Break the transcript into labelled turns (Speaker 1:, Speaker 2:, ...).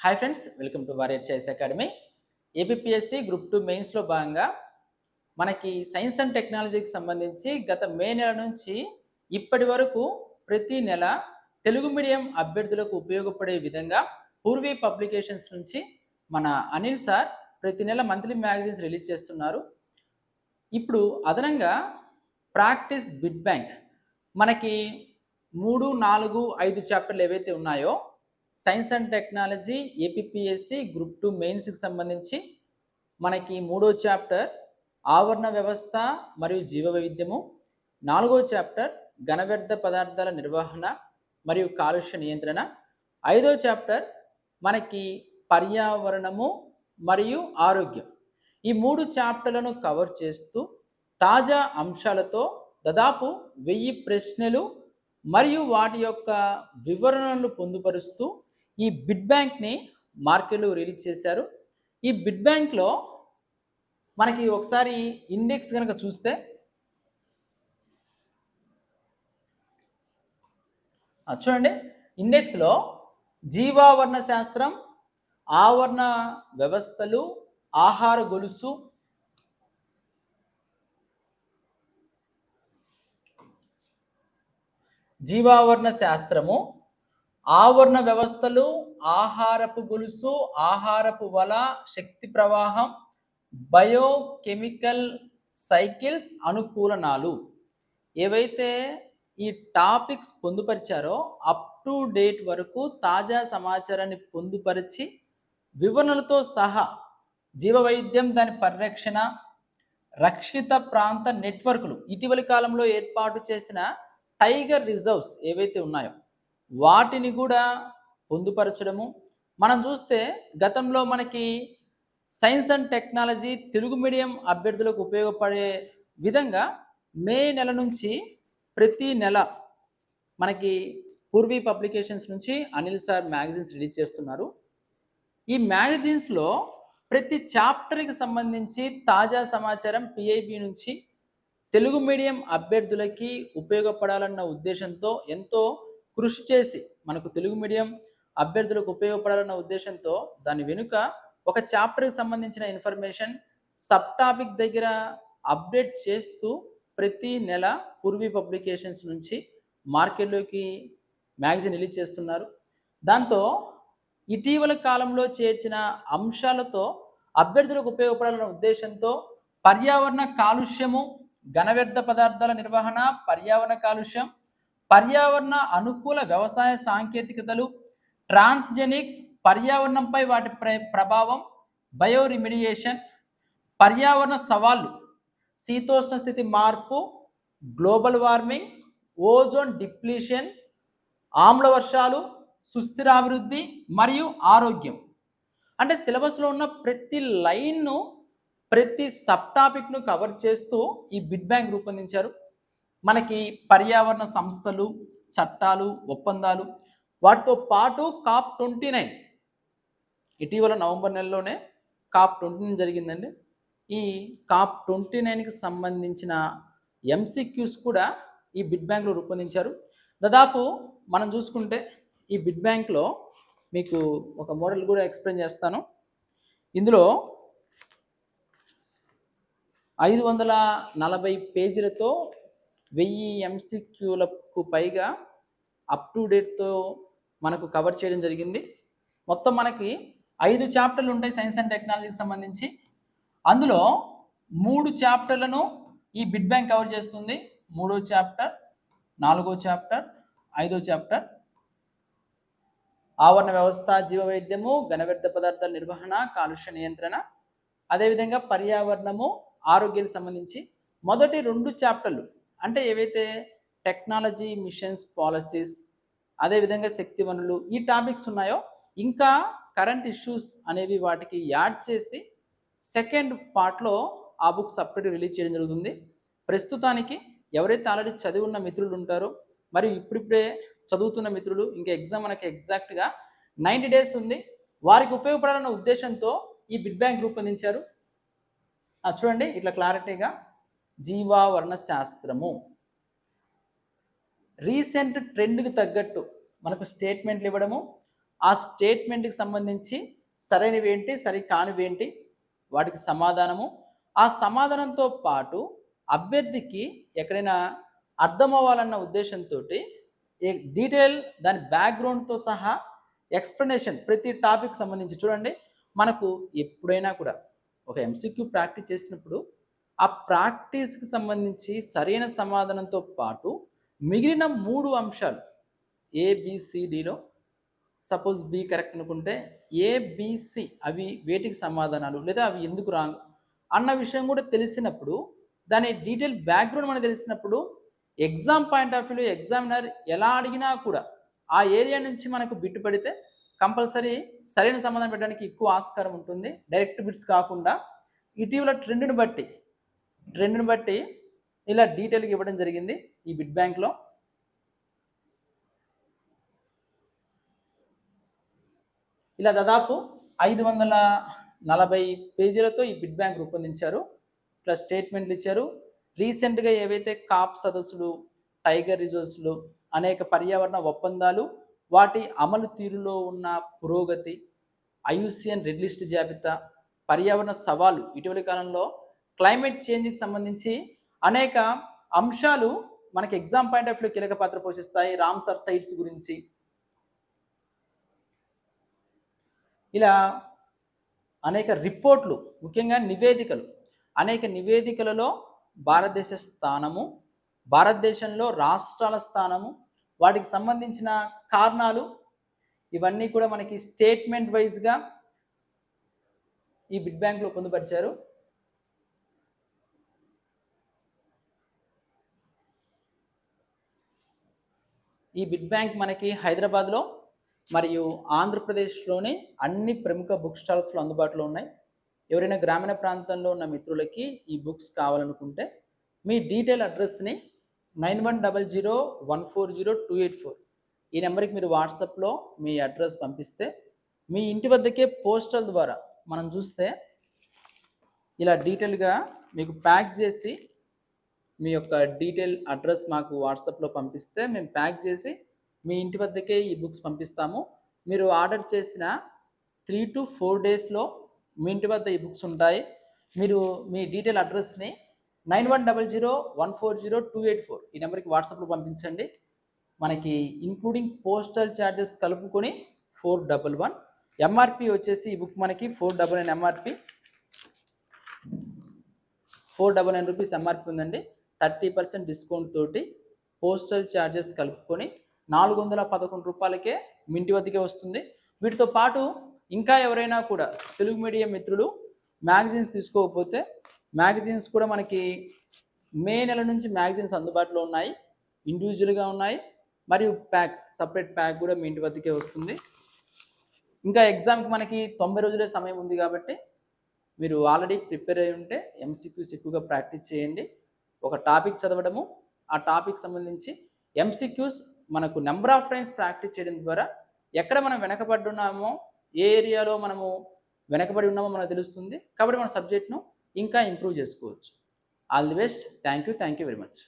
Speaker 1: Hi friends welcome to Warrior Choice Academy APSC group two మెయిన్స్లో భాగంగా మనకి science and టెక్నాలజీకి సంబంధించి గత మే నెల నుంచి ఇప్పటి వరకు ప్రతి నెల తెలుగు మీడియం అభ్యర్థులకు ఉపయోగపడే విధంగా పూర్వీ పబ్లికేషన్స్ నుంచి మన అనిల్ సార్ ప్రతి నెల మంత్లీ మ్యాగజైన్స్ రిలీజ్ చేస్తున్నారు. ఇప్పుడు అదనంగా ప్రాక్టీస్ బిడ్ బ్యాంక్ మనకి మూడు నాలుగు ఐదు చాప్టర్లు ఏవైతే ఉన్నాయో science and technology APSC group two మెయిన్స్కి సంబంధించి మనకి మూడో చాప్టర్ ఆవరణ వ్యవస్థ మరియు జీవ వైవిధ్యము నాలుగో చాప్టర్ ఘన వ్యర్థ పదార్థాల నిర్వహణ మరియు కాలుష్య నియంత్రణ ఐదో చాప్టర్ మనకి పర్యావరణము మరియు ఆరోగ్యం. ఈ మూడు చాప్టర్లను కవర్ చేస్తూ తాజా అంశాలతో దాదాపు వెయ్యి ప్రశ్నలు మరియు వాటి యొక్క వివరణలు పొందుపరుస్తూ ఈ బిడ్ బ్యాంక్ని మార్కెట్లో రిలీజ్ చేశారు. ఈ బిడ్ బ్యాంక్లో మనకి ఒకసారి ఇండెక్స్ కనుక చూస్తే చూడండి. ఇండెక్స్లో జీవావరణ శాస్త్రం ఆవరణ వ్యవస్థలు ఆహార గొలుసు జీవావరణ శాస్త్రము ఆవరణ వ్యవస్థలు ఆహారపు గొలుసు ఆహారపు వల శక్తి ప్రవాహం బయోకెమికల్ సైకిల్స్ అనుకూలనాలు. ఏవైతే ఈ టాపిక్స్ పొందుపరిచారో అప్ టు డేట్ వరకు తాజా సమాచారాన్ని పొందుపరిచి వివరణలతో సహా జీవవైద్యం దాని పరిరక్షణ రక్షిత ప్రాంత నెట్వర్క్లు ఇటీవలి కాలంలో ఏర్పాటు చేసిన టైగర్ రిజర్వ్స్ ఏవైతే ఉన్నాయో వాటిని కూడా పొందుపరచడము. మనం చూస్తే గతంలో మనకి science and technology Telugu medium అభ్యర్థులకు ఉపయోగపడే విధంగా మే నెల నుంచి ప్రతి నెల మనకి పూర్వీ పబ్లికేషన్స్ నుంచి అనిల్ సార్ మ్యాగజైన్స్ రిలీజ్ చేస్తున్నారు. ఈ మ్యాగజైన్స్లో ప్రతి చాప్టర్కి సంబంధించి తాజా సమాచారం పిఐబి నుంచి తెలుగు మీడియం అభ్యర్థులకి ఉపయోగపడాలన్న ఉద్దేశంతో ఎంతో కృషి చేసి మనకు తెలుగు మీడియం అభ్యర్థులకు ఉపయోగపడాలన్న ఉద్దేశంతో దాని వెనుక ఒక చాప్టర్కి సంబంధించిన ఇన్ఫర్మేషన్ సబ్ టాపిక్ దగ్గర అప్డేట్ చేస్తూ ప్రతి నెల పూర్వీ పబ్లికేషన్స్ నుంచి మార్కెట్లోకి మ్యాగజైన్ రిలీజ్ చేస్తున్నారు. దాంతో ఇటీవల కాలంలో చేర్చిన అంశాలతో అభ్యర్థులకు ఉపయోగపడాలన్న ఉద్దేశంతో పర్యావరణ కాలుష్యము ఘన వ్యర్థ పదార్థాల నిర్వహణ పర్యావరణ కాలుష్యం పర్యావరణ అనుకూల వ్యవసాయ సాంకేతికతలు ట్రాన్స్జెనిక్స్ పర్యావరణంపై వాటి ప్ర- ప్రభావం బయో రిమిడియేషన్ పర్యావరణ సవాళ్ళు శీతోష్ణ స్థితి మార్పు గ్లోబల్ వార్మింగ్ ఓజోన్ డిప్లీషన్ ఆమ్ల వర్షాలు సుస్థిరాభివృద్ధి మరియు ఆరోగ్యం. అంటే సిలబస్లో ఉన్న ప్రతి లైన్ను ప్రతి సబ్ టాపిక్ను కవర్ చేస్తూ ఈ బిడ్ బ్యాంక్ రూపొందించారు. మనకి పర్యావరణ సంస్థలు చట్టాలు ఒప్పందాలు వాటితో పాటు కాప్ ట్వంటీ నైన్. ఇటీవల నవంబర్ నెలలోనే కాప్ ట్వంటీ నైన్ జరిగిందండి. ఈ కాప్ ట్వంటీ నైన్కి సంబంధించిన ఎంసీక్యూస్ కూడా ఈ బిడ్ బ్యాంక్లో రూపొందించారు. దాదాపు మనం చూసుకుంటే ఈ బిడ్ బ్యాంక్లో మీకు ఒక మోడల్ కూడా ఎక్స్ప్లెయిన్ చేస్తాను. ఇందులో ఐదు వందల నలభై పేజీలతో వెయ్యి ఎంసీక్యూలకు పైగా అప్ టు డేట్తో మనకు కవర్ చేయడం జరిగింది. మొత్తం మనకి ఐదు చాప్టర్లు ఉంటాయి సైన్స్ అండ్ టెక్నాలజీకి సంబంధించి. అందులో మూడు చాప్టర్లను ఈ బిడ్ బ్యాంక్ కవర్ చేస్తుంది. మూడో చాప్టర్ నాలుగో చాప్టర్ ఐదో చాప్టర్ ఆవరణ వ్యవస్థ జీవ వైద్యము ఘన వ్యర్థ పదార్థాల నిర్వహణ కాలుష్య నియంత్రణ. అదేవిధంగా పర్యావరణము ఆరోగ్యానికి సంబంధించి. మొదటి రెండు చాప్టర్లు అంటే ఏవైతే టెక్నాలజీ మిషన్స్ పాలసీస్ అదేవిధంగా శక్తి వనరులు ఈ టాపిక్స్ ఉన్నాయో ఇంకా కరెంట్ ఇష్యూస్ అనేవి వాటికి యాడ్ చేసి సెకండ్ పార్ట్లో ఆ బుక్ సపరేట్ రిలీజ్ చేయడం జరుగుతుంది. ప్రస్తుతానికి ఎవరైతే ఆల్రెడీ చదివి ఉన్న మిత్రులు ఉంటారో మరియు ఇప్పుడిప్పుడే చదువుతున్న మిత్రులు ఇంకా ఎగ్జామ్ మనకి ఎగ్జాక్ట్గా నైంటీ డేస్ ఉంది. వారికి ఉపయోగపడాలన్న ఉద్దేశంతో ఈ బిడ్ బ్యాంక్ రూపొందించారు. చూడండి ఇట్లా క్లారిటీగా. జీవావరణ శాస్త్రము రీసెంట్ ట్రెండ్కి తగ్గట్టు మనకు స్టేట్మెంట్లు ఇవ్వడము. ఆ స్టేట్మెంట్కి సంబంధించి సరైనవి ఏంటి సరి కానివి ఏంటి వాటికి సమాధానము. ఆ సమాధానంతో పాటు అభ్యర్థికి ఎక్కడైనా అర్థం అవ్వాలన్న ఉద్దేశంతో డీటెయిల్ దాని బ్యాక్గ్రౌండ్తో సహా ఎక్స్ప్లెనేషన్ ప్రతి టాపిక్ సంబంధించి చూడండి. మనకు ఎప్పుడైనా కూడా ఒక ఎంసీక్యూ ప్రాక్టీస్ చేసినప్పుడు ఆ ప్రాక్టీస్కి సంబంధించి సరైన సమాధానంతో పాటు మిగిలిన మూడు అంశాలు ఏబిసిడిలో సపోజ్ బి కరెక్ట్ అనుకుంటే ఏబిసి అవి వేటికి సమాధానాలు లేదా అవి ఎందుకు రాంగ్ అన్న విషయం కూడా తెలిసినప్పుడు దాని డీటెయిల్ బ్యాక్గ్రౌండ్ మనకు తెలిసినప్పుడు ఎగ్జామ్ పాయింట్ ఆఫ్ వ్యూలో ఎగ్జామినర్ ఎలా అడిగినా కూడా ఆ ఏరియా నుంచి మనకు బిట్టు పడితే కంపల్సరీ సరైన సమాధానం పెట్టడానికి ఎక్కువ ఆస్కారం ఉంటుంది. డైరెక్ట్ బిట్స్ కాకుండా ఇటీవల ట్రెండ్ని బట్టి ట్రెండ్ని బట్టి ఇలా డీటెయిల్గా ఇవ్వడం జరిగింది ఈ బిడ్ బ్యాంక్లో ఇలా దాదాపు ఐదు వందల నలభై పేజీలతో ఈ బిడ్ బ్యాంక్ రూపొందించారు. ప్లస్ స్టేట్మెంట్లు ఇచ్చారు. రీసెంట్గా ఏవైతే కాప్ సదస్సులు టైగర్ రిజర్వ్స్లు అనేక పర్యావరణ ఒప్పందాలు వాటి అమలు తీరులో ఉన్న పురోగతి ఐయుసిఎన్ రెడ్ లిస్ట్ జాబితా పర్యావరణ సవాలు ఇటీవలి కాలంలో క్లైమేట్ చేంజ్కి సంబంధించి అనేక అంశాలు మనకి ఎగ్జామ్ పాయింట్ ఆఫ్ వ్యూ కీలక పాత్ర పోషిస్తాయి. రామ్సర్ సైట్స్ గురించి. ఇలా అనేక రిపోర్ట్లు ముఖ్యంగా నివేదికలు. అనేక నివేదికలలో భారతదేశ స్థానము భారతదేశంలో రాష్ట్రాల స్థానము వాటికి సంబంధించిన కారణాలు ఇవన్నీ కూడా మనకి స్టేట్మెంట్ వైజ్గా ఈ బిడ్ బ్యాంక్లో పొందుపరిచారు. ఈ బిడ్ బ్యాంక్ మనకి హైదరాబాద్లో మరియు ఆంధ్రప్రదేశ్లోని అన్ని ప్రముఖ బుక్ స్టాల్స్లో అందుబాటులో ఉన్నాయి. ఎవరైనా గ్రామీణ ప్రాంతంలో ఉన్న మిత్రులకి ఈ బుక్స్ కావాలనుకుంటే మీ detail అడ్రస్ని nine one double zero one four zero two eight four. ఈ నెంబర్కి మీరు వాట్సాప్లో మీ అడ్రస్ పంపిస్తే మీ ఇంటి వద్దకే పోస్టల్ ద్వారా మనం చూస్తే ఇలా డీటెయిల్గా మీకు ప్యాక్ చేసి మీ యొక్క డీటెయిల్ అడ్రస్ మాకు వాట్సాప్లో పంపిస్తే మేము ప్యాక్ చేసి మీ ఇంటి వద్దకే ఈ బుక్స్ పంపిస్తాము. మీరు ఆర్డర్ చేసిన త్రీ టు ఫోర్ డేస్లో మీ ఇంటి వద్ద ఈ బుక్స్ ఉంటాయి. మీరు మీ detail అడ్రస్ని nine one double zero one four zero two eight four ఈ నెంబర్కి వాట్సాప్లో పంపించండి. మనకి ఇంక్లూడింగ్ పోస్టల్ ఛార్జెస్ కలుపుకొని ఫోర్ డబల్ వన్. ఎంఆర్పి వచ్చేసి ఈ బుక్ మనకి four double nine MRP four double nine rupees MRP ఉందండి. థర్టీ పర్సెంట్ డిస్కౌంట్ తోటి పోస్టల్ ఛార్జెస్ కలుపుకొని నాలుగు వందల పదకొండు రూపాయలకే మింటి వద్దకే వస్తుంది. వీటితో పాటు ఇంకా ఎవరైనా కూడా తెలుగు మీడియం మిత్రులు మ్యాగజైన్స్ తీసుకోకపోతే మ్యాగజైన్స్ కూడా మనకి మే నెల నుంచి మ్యాగజైన్స్ అందుబాటులో ఉన్నాయి. ఇండివిజువల్గా ఉన్నాయి. మరియు ప్యాక్ సపరేట్ ప్యాక్ కూడా మీ ఇంటి వద్దకే వస్తుంది. ఇంకా ఎగ్జామ్కి మనకి తొంభై రోజులే సమయం ఉంది కాబట్టి మీరు ఆల్రెడీ ప్రిపేర్ అయి ఉంటే ఎంసీక్యూస్ ఎక్కువగా ప్రాక్టీస్ చేయండి. ఒక టాపిక్ చదవడము ఆ టాపిక్ సంబంధించి ఎంసీక్యూస్ మనకు నెంబర్ ఆఫ్ టైమ్స్ ప్రాక్టీస్ చేయడం ద్వారా ఎక్కడ మనం వెనకబడి ఉన్నామో ఏ ఏరియాలో మనము వెనకబడి ఉన్నామో మనకు తెలుస్తుంది. కాబట్టి మన సబ్జెక్ట్ను ఇంకా ఇంప్రూవ్ చేసుకోవచ్చు. All the best. Thank you. Thank you very much.